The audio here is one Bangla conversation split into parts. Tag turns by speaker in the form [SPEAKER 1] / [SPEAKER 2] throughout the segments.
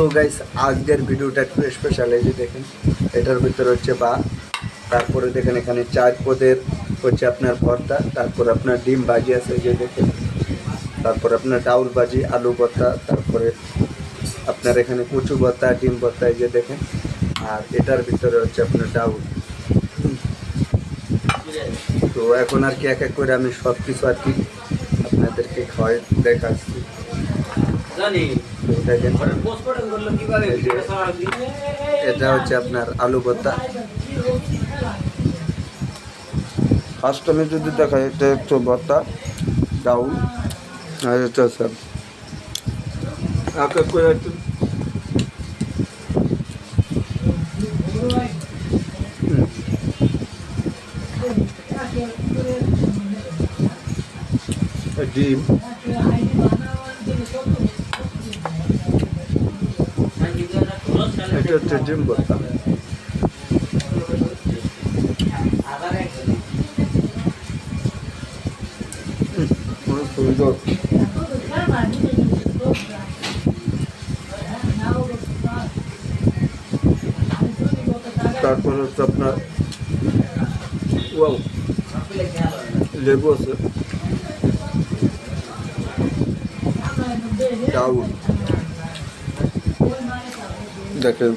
[SPEAKER 1] সো গাইস আজকের ভিডিওটা একটু স্পেশাল এই যে দেখেন, এটার ভিতরে হচ্ছে বা, তারপরে দেখেন এখানে চার পদের হচ্ছে আপনার ভর্তা তারপর আপনার ডিম ভাজি আছে যে দেখেন, তারপর আপনার ডাউল ভাজি আলু ভর্তা, তারপরে আপনার এখানে কচু ভর্তা, ডিম ভর্তা এই যে দেখেন, আর এটার ভিতরে হচ্ছে আপনার ডাউল। তো এখন আর কি এক এক করে আমি সব কিছু আর কি আপনাদেরকে খাওয়াই দেখাচ্ছি।
[SPEAKER 2] জানি।
[SPEAKER 1] দেখেন এটা হচ্ছে আপনার আলু ভর্তা। ফার্স্ট আমি যদি দেখাই, এটা একটু ভর্তা, ডাউল, আর এটা এক এক করে ডিম। এটা হচ্ছে ডিম ভর্তা। সুন্দর। তারপর হচ্ছে আপনার লেবু আছে। ডাউল দেখেন।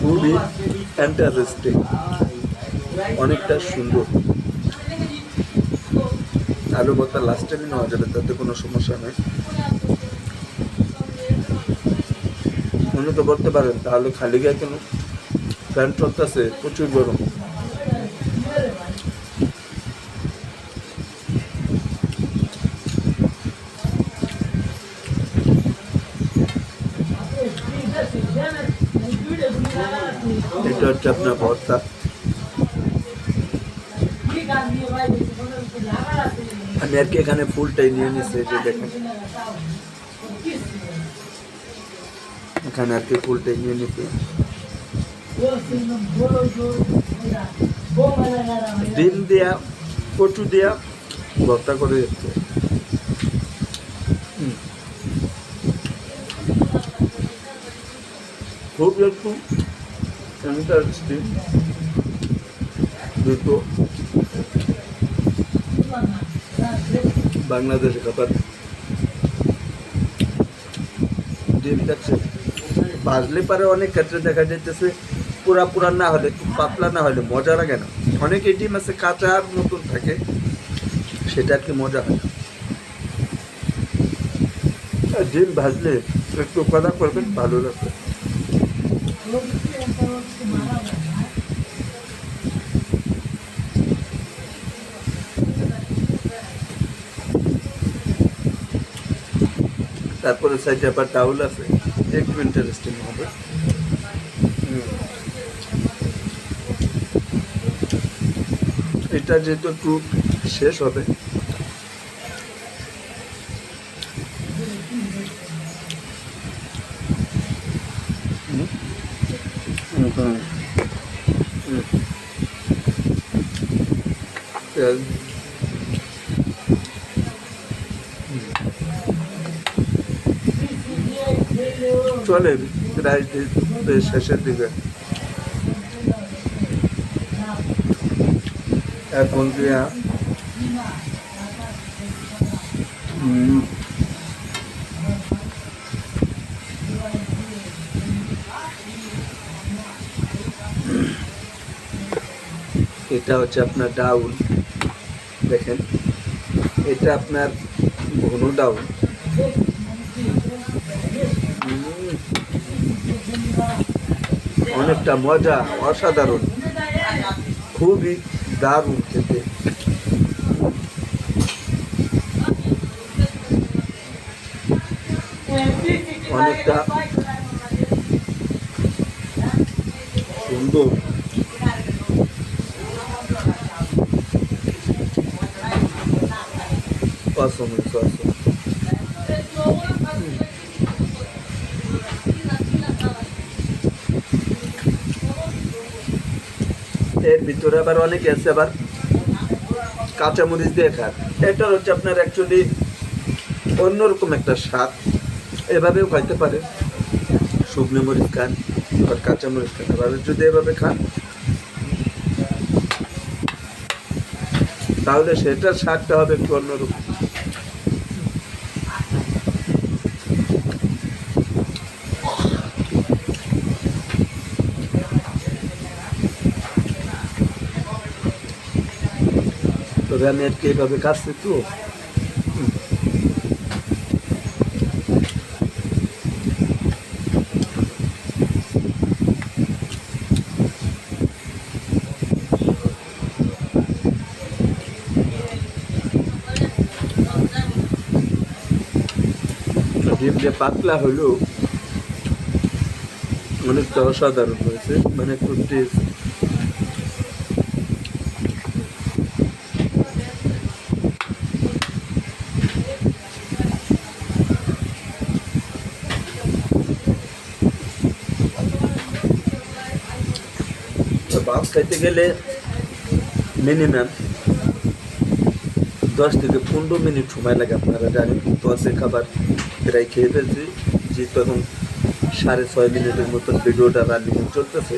[SPEAKER 1] খুবই ইন্টারেস্টিং অনেকটা সুন্দর। আলু ভর্তা লাস্ট টাইমে নেওয়া যাবে, তাতে কোনো সমস্যা নেই। মনে তো করতে পারেন তাহলে খালি গায়ে কেন? ফ্যান চলতেছে, প্রচুর গরম। এটা হচ্ছে আপনার ভর্তা আমি আর কি এখানে ফুলটাই নিয়ে নিচ্ছি যে দেখেন। এখানে আর কি ফুলটাই নিয়ে নিচ্ছি ডিম দেয়া, কচু দেয়া, ভর্তা করে যাচ্ছে খুব একটু ইন্টারেস্টিং দুটো বাংলাদেশে খাবার ডিম দেখছে বাজলে পারে অনেক ক্ষেত্রে দেখা যাইতেছে, পুরা পুরা না হলে পাতলা না হলে মজা লাগে না। অনেক এই ডিম আছে কাঁচার মতন থাকে, সেটা আর কি মজা হয় না। ডিম ভাজলে একটু কথা করবেন, ভালো লাগবে। তারপরে সাইডে আবার টাউল আছে। একটু ইন্টারেস্টিং হবে। এটা যেহেতু একটু শেষ হবে। হুম, হুম। হুম। তেল। চলে প্রায় দে- শেষের দিকে এখন দিয়া হুম, এটা হচ্ছে আপনার ডাউল দেখেন। এটা আপনার ঘন হুম। অনেকটা মজা, অসাধারণ। খুবই দারুণ খেতে। অনেকটা সুন্দর। Awesome, it's awesome. এর ভিতরে আবার অনেকে আছে আবার কাঁচামরিচ দিয়ে খান এটার হচ্ছে আপনার অ্যাকচুয়ালি অন্যরকম একটা স্বাদ। এভাবেও খাইতে পারে। শুকনো মরিচ খান আবার কাঁচামরিচ খান। এভাবে যদি এভাবে খান তাহলে সেটার স্বাদটা হবে একটু অন্যরকম। তবে আমি আজকে এইভাবে কাটছি তো। ডিম যে পাতলা হলো অনেকটা অসাধারণ হয়েছে মানে খুব টেস্ট তো ভাত খাইতে গেলে মিনিমাম দশ থেকে পনেরো মিনিট সময় লাগে আপনারা জানেন দশে খাবার প্রায় খেয়ে ফেলছি। যেহেতু এখন সাড়ে ছয় মিনিটের মতন ভিডিওটা রানিং চলতেছে।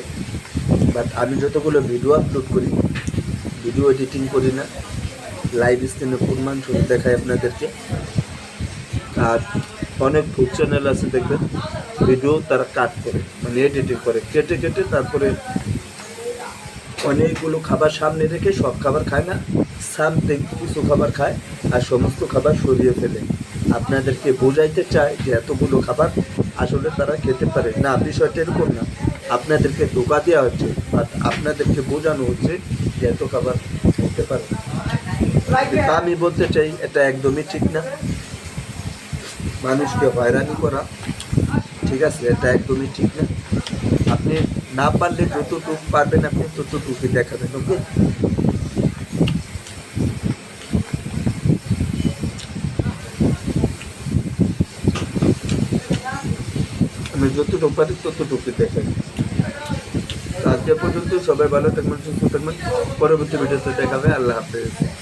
[SPEAKER 1] বাট আমি যতগুলো ভিডিও আপলোড করি ভিডিও এডিটিং করি না লাইভ স্ক্রিনে পরিমাণ ছবি দেখাই আপনাদেরকে। আর অনেক ফুড চ্যানেল আছে দেখবেন ভিডিও তারা কাট করে মানে এডিটিং করে, কেটে কেটে তারপরে অনেকগুলো খাবার সামনে রেখে সব খাবার খায় না সামথিং কিছু খাবার খায় আর সমস্ত খাবার সরিয়ে ফেলে। আপনাদেরকে বোঝাইতে চায় যে এতগুলো খাবার আসলে তারা খেতে পারে। না, বিষয়টা এরকম না। আপনাদেরকে ধোকা দেওয়া হচ্ছে আর আপনাদেরকে বোঝানো হচ্ছে যে এত খাবার খেতে পারে আমি বলতে চাই, এটা একদমই ঠিক না। মানুষকে হয়রানি করা, ঠিক আছে, এটা একদমই ঠিক না। না পারলে যতটুকু পারবেন আপনি ততটুকুই দেখাবেন, ওকে? আমি যতটুকু পারি ততটুকুই দেখাই। আজকে পর্যন্ত সবাই ভালো থাকবেন, সুস্থ থাকবেন। পরবর্তী ভিডিওতে দেখাবে, আল্লাহ হাফেজ।